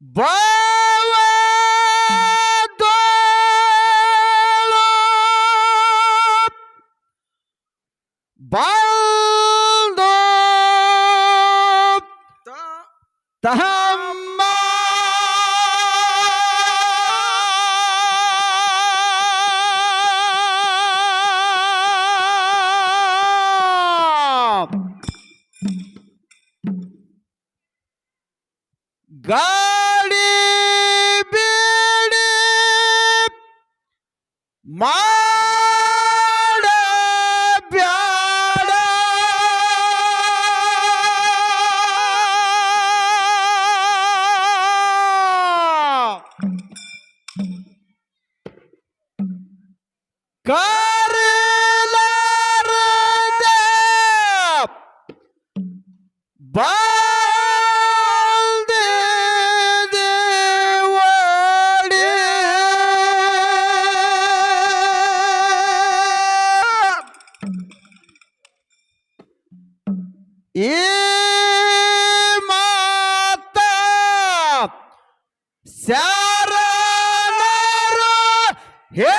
Bye! ಸ್ಯಾರನರು ಹೇ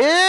ಏ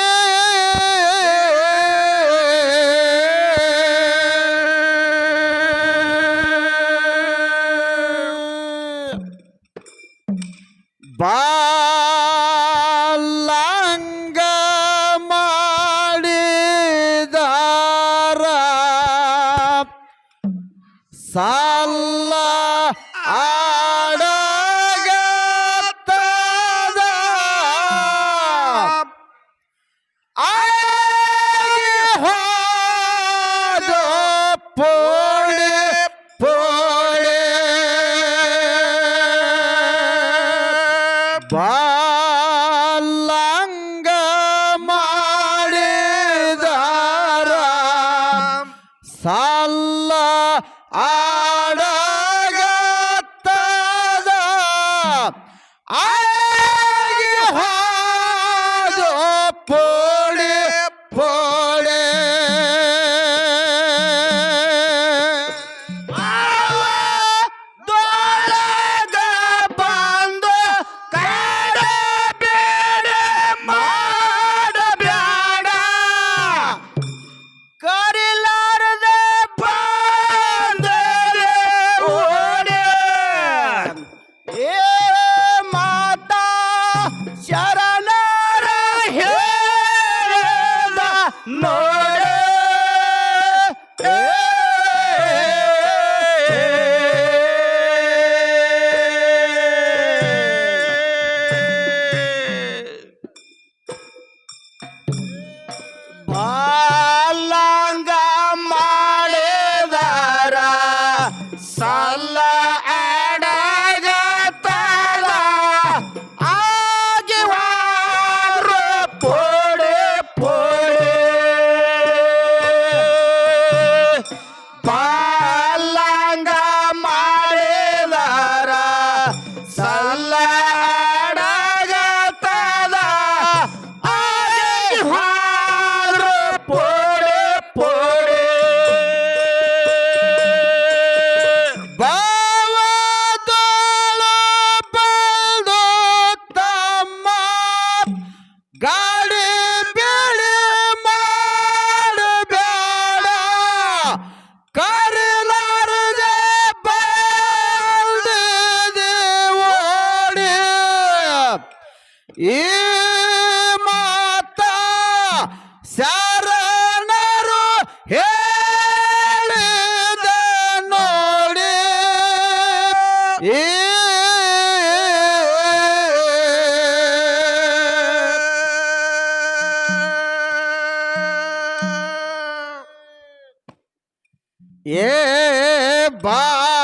ಏ ಬಾಲಂಗ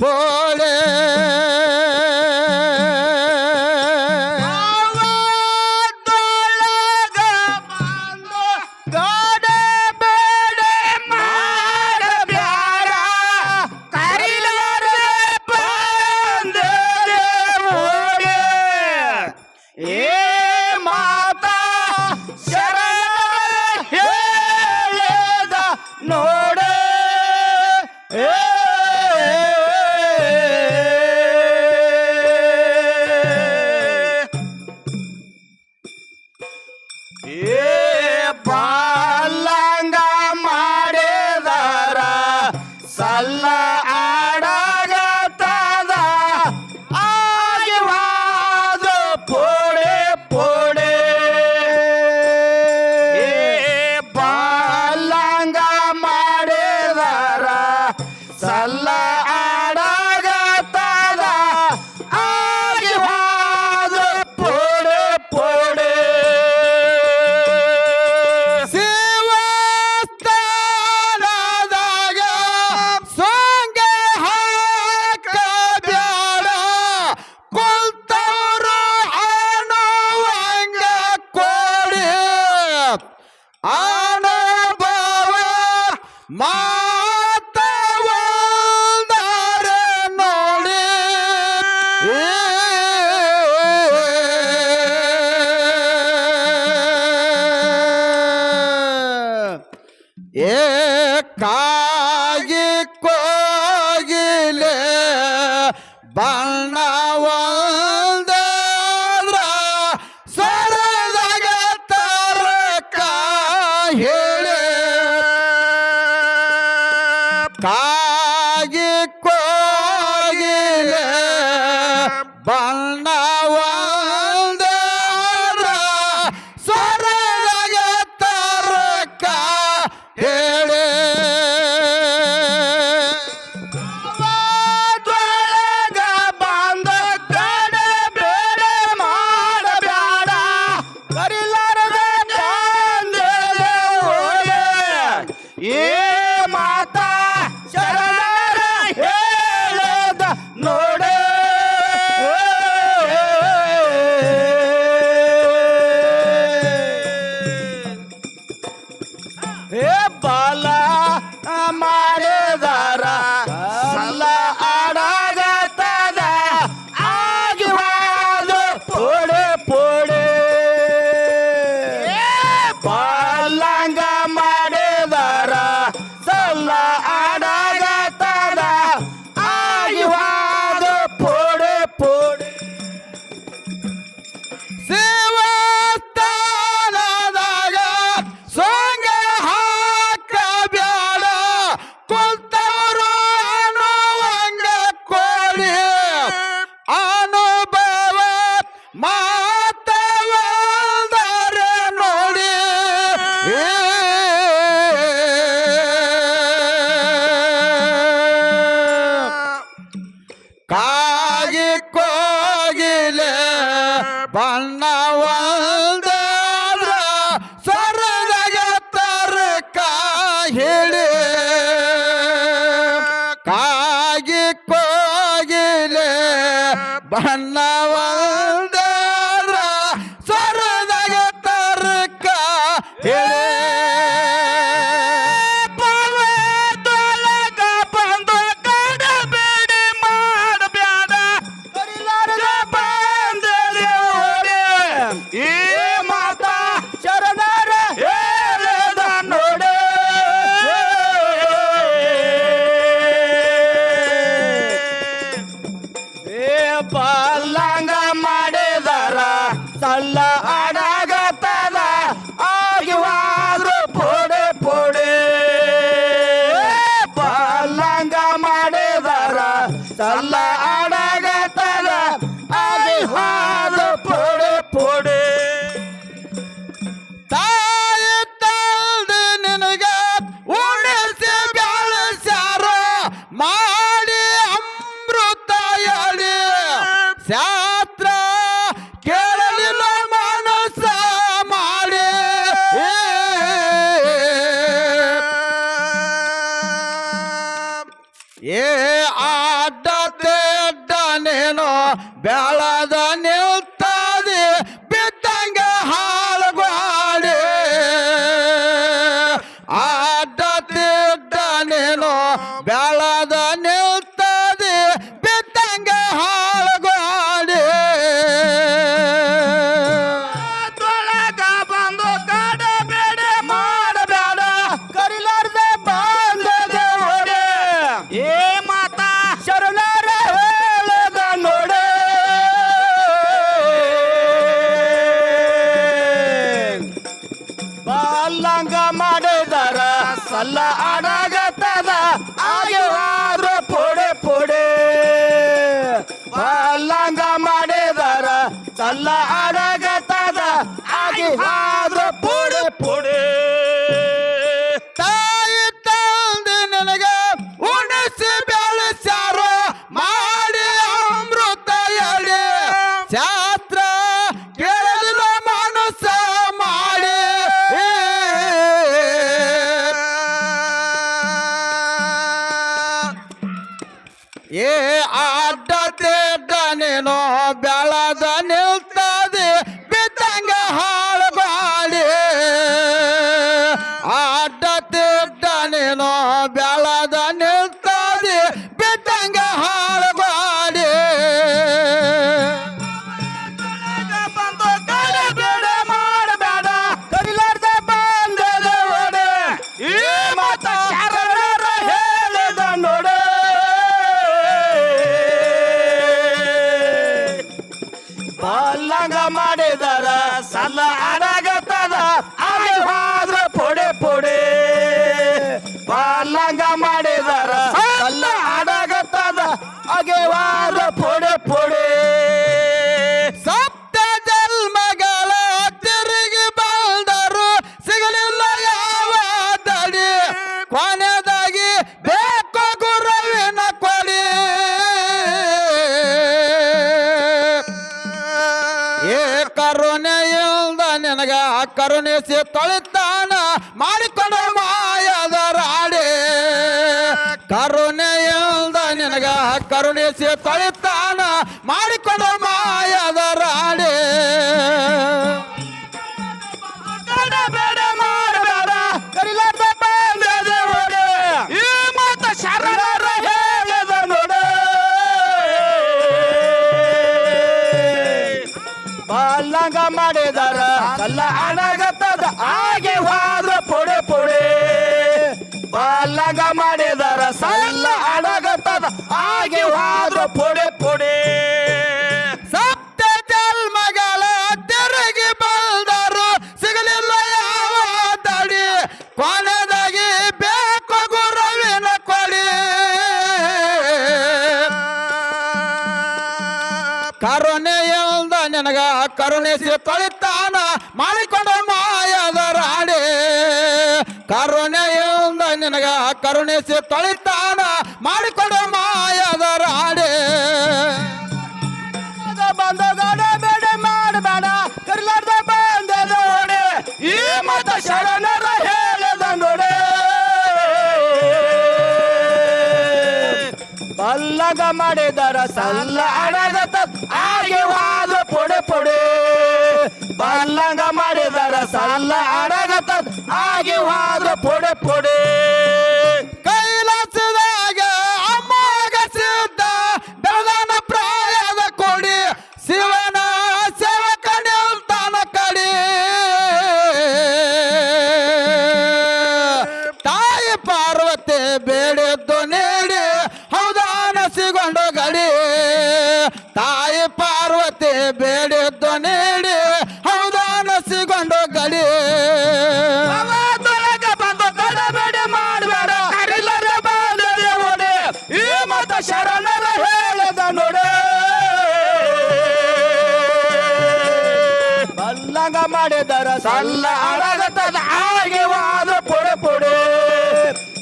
போல ಏ ಕಾಗಿ ಕೋಗಿಲೆ ಬಣ್ಣವಂದ್ರ Yeah. Está. लांजा माने जरा. ನಾನೇನೋ ಬೆಳದ ಕೇಳಿಸಿ ತೊಳಿತಾನ ಮಾಡಿಕೊಂಡ ಮಾಯದ ರಾಣಿ. ಮಾಡಿದಾರ ಕಲ್ಲ ಅಣಗತ್ತದ ಆಗಿ ಹಾದ ಪುಡಿ ಪುಡಿ. ಬಾಲಗ ಮಾಡಿ போடு போடு ಕರುಣೆ ಎಲ್ದ ನನಗ ಕರುಣಿಸಿ ಕಳಿತಾನ ಮಾಡಿಕೊಂಡ ಮಾಯದ ರಾಣಿ ಕರುಣೆ ಎಲ್ದ ನನಗ ಕರುಣಿಸಿ ಕಳಿತಾನ ಮಾಡಿಕೊಂಡ ಗಾಡೆ ಬಂದ ಗಾಡೆ ಬೇಡ ಮಾಡಬೇಡ. ಕರ್ಲಾರ್ದ ಬಂದ ನೋಡೆ. ಈ ಮತ ಶರಣರ ಹೇಳದ ನೋಡೆ. ಬಲ್ಲಗ ಮಾಡಿದರ ಸಲ್ಲ ಅಡಗ ಆಗಿ ವಾದ ಪೊಡೆ ಪೊಡೆ. ಬಲ್ಲಂಗ ಮಾಡಿದರ ಸಲ್ಲ ಅಡಗ ಆಗಿ ವಾದ ಪೊಡೆ ಪೊಡೆ. ಸಲ್ಲ ಅಡಗತದ ಆಗಿ ವಾದ ಪುಡಿ ಪುಡಿ.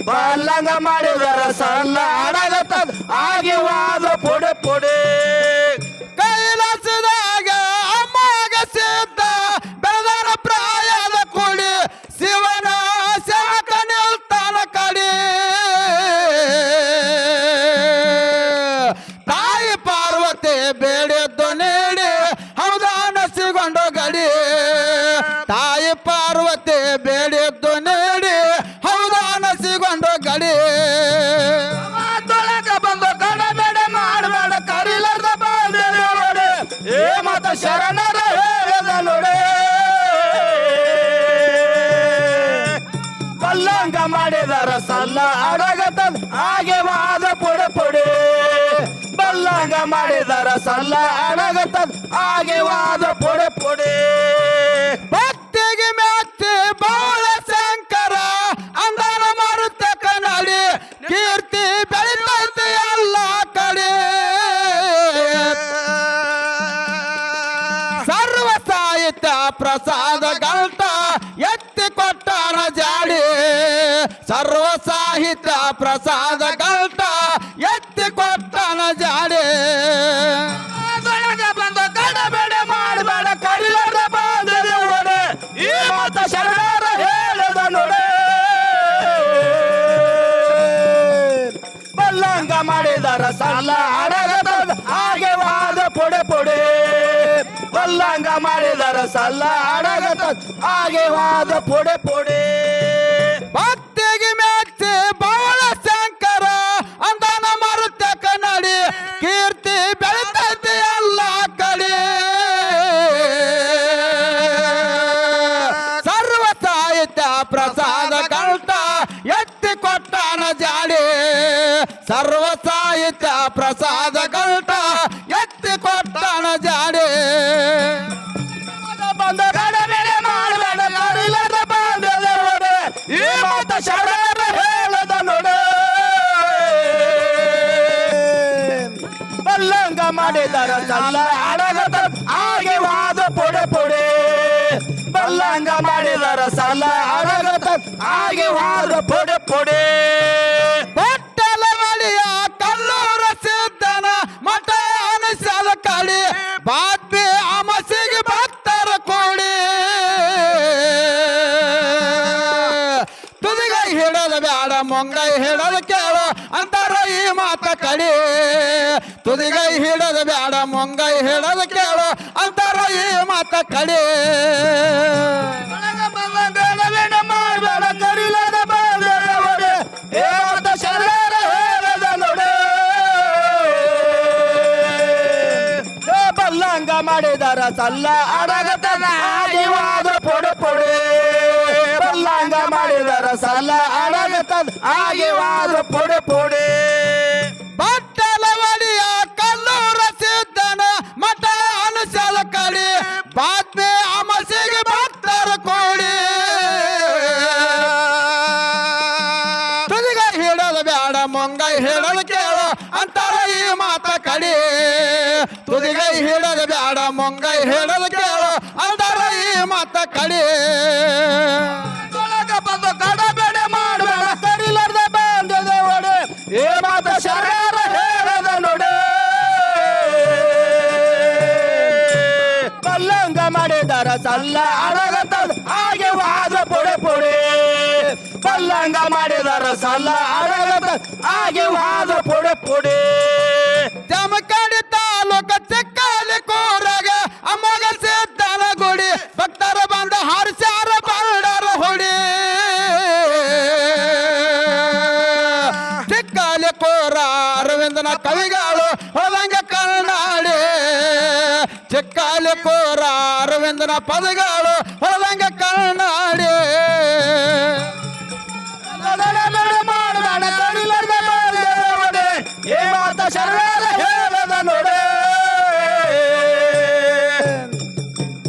ಬಲ್ಲಂಗ ಮಾಡಿದರ ಸಲ್ಲ ಅಡಗತದ ಆಗಿ ವಾದ ಪುಡಿ ಪುಡಿ. ಮತ ಶರಣರ ಹೇಳಿದ ನೋಡಿ. ಕಲ್ಲಂಗ ಮಾಡಿದರ ಸಲ್ಲ ಅಡಗತ ಹಾಗೆ ವಾದ ಪುಡ ಪುಡೆ. ಬಲ್ಲಂಗ ಮಾಡಿದರ ಸಲ್ಲ ಅಡಗತ ಹಾಗೆ ವಾದ ಪುಡ ಪುಡೆ. ಪ್ರಸಾದ ಗಂಟ ಎತ್ತಿ ಕೊಟ್ಟಾನ ಜಾಡಿ ಸರ್ವ ಸಾಹಿತ್ಯ ಪ್ರಸಾದ ಗಂಟ ಎತ್ತಿ ಕೊಟ್ಟಾನ ಜಾಡಿ ಅದರೊಳಗೆ ಬಂದ ಗಡಬೇಡ ಮಾಡಬೇಡ ಕಡಿಲಾರ್ದ ಬಂದದೆ ಓಡೆ ಈ ಮತ ಶರಣರ ಹೇಳದ ನೋಡೆ. ಬಲ್ಲಂಗ ಮಾಡಿದರ ಸಲ್ಲ ಮಾಡಿದರ ಸಲ್ಲ ಅಡಗತ. ಹಾಗೆ ವಾದ ಪೊಡೆ ಪೊಡೆ. ಭಕ್ತಿಗೆ ಮೆಚ್ಚಿ ಬಾಳ ಶಂಕರ, ಅಂದನ ಮರುತ ಕನ್ನಡಿ ಕೀರ್ತಿ ಬೆಳಿತೈತಿ ಎಲ್ಲ ಕಡೆ. ಸರ್ವ ಸಾಹಿತ್ಯ ಪ್ರಸಾದ ಎತ್ತಿ ಕೊಟ್ಟಾನ ಜಾಡಿ. ಸರ್ವ ಸಾಹಿತ್ಯ ಪ್ರಸಾದ ಹಾಗೆ ವಾದ ಪೊಡೆ ಪೊಡೆ. ಬಟ್ಟಲ ಮಳಿಯ ಕಲ್ಲೂರ ಸಿದ್ದನ ಮಠ ಅನಿಸಲ ಕಳಿ. ಬಾದ್ಮಿ ಅಮಸಿಗೆ ಭಕ್ತರ ಕೊಡಿ. ತುದಿಗೈ ಹಿಡದ ಬೇಡ ಮೊಂಗೈ ಹಿಡಲು ಕೇಳು ಅಂತಾರ ಈ ಮಾತ ಕಳಿ. ತುದಿಗೈ ಹಿಡದ ಬೇಡ ಮೊಂಗೈ ಹಿಡದ ಕೇಳು ಅಂತಾರ ಈ ಮಾತ ಕಡಿ ಸಲ್ಲ ಅಡಗತನ ಆಗಿವಾದ ಪೊಡೆ ಪೊಡೆ ಬಲ್ಲಂಗ ಮಾಡಿದರ ಸಲ್ಲ ಅಡಗತದ ಆಗಿವಾದ ಪೊಡೆ ಪೊಡೆ ಬ್ಯಾಡ ಮೊಂಗೈ ಹಿಡದ ಕೇಳು ಅಂತಾರ ಈ ಮಾತ ಕಡಿ ಒಳಗ ಬಂದು ಗಡಬೇಡ ಮಾಡಬೇಡ ಕಡಿಲಾರ್ದ ಬಂದದೆ ಓಡೆ ಏ ಮಾತ ಶರಣರ ಹೇಳದ ನೋಡೆ ಕಲ್ಲಂಗ ಮಾಡಿದರ ಸಲ್ಲ ಅಡಗತದ ಹಾಗೆ ವಾದ ಪೊಡೆ ಪೊಡೆ ಕಲ್ಲಂಗ ಮಾಡಿದರ ಸಲ್ಲ ಅಡಗತದ ಹಾಗೆ ವಾದ ಪೊಡೆ ಪೊಡೆ ಮಾತ ಅರವಿಂದನ ಪದಗಳು ಹೊರದಂಗ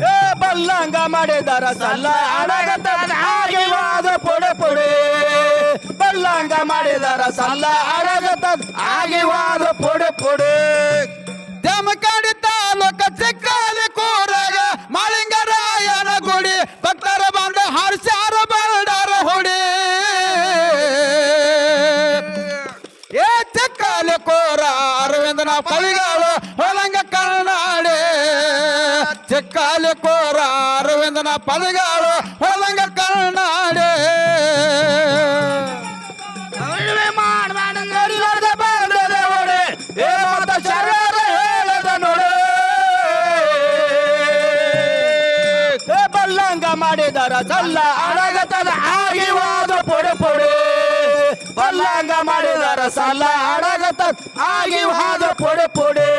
ಏ, ಬಲ್ಲಂಗ ಮಾಡಿದರ ಸಲ್ಲ ಅಡಗತದ ಆಗಿವಾದ ವಾದ ಪುಡೆ ಪೊಡೆ. ಬಲ್ಲಂಗ ಮಾಡಿದರ ಸಲ್ಲ ಅಡಗತದ ಆಗಿವಾದ ಪುಡೆ ಪೊಡೆ. ಕವಿಗಳು ಹೊಲಂಗ ಕನ್ನಡಿ ಚಿಕ್ಕಲಿ ಕೋರ ಅರವಿಂದನ ಪದಗಳು ಹೊಲಂಗ ಕನ್ನಡಿ ಮಾಡಿದಾರ ಕಡಿಲಾರ್ದ ಆಗಿವಾದ ಪೊಡೆ ಪೊಡೆ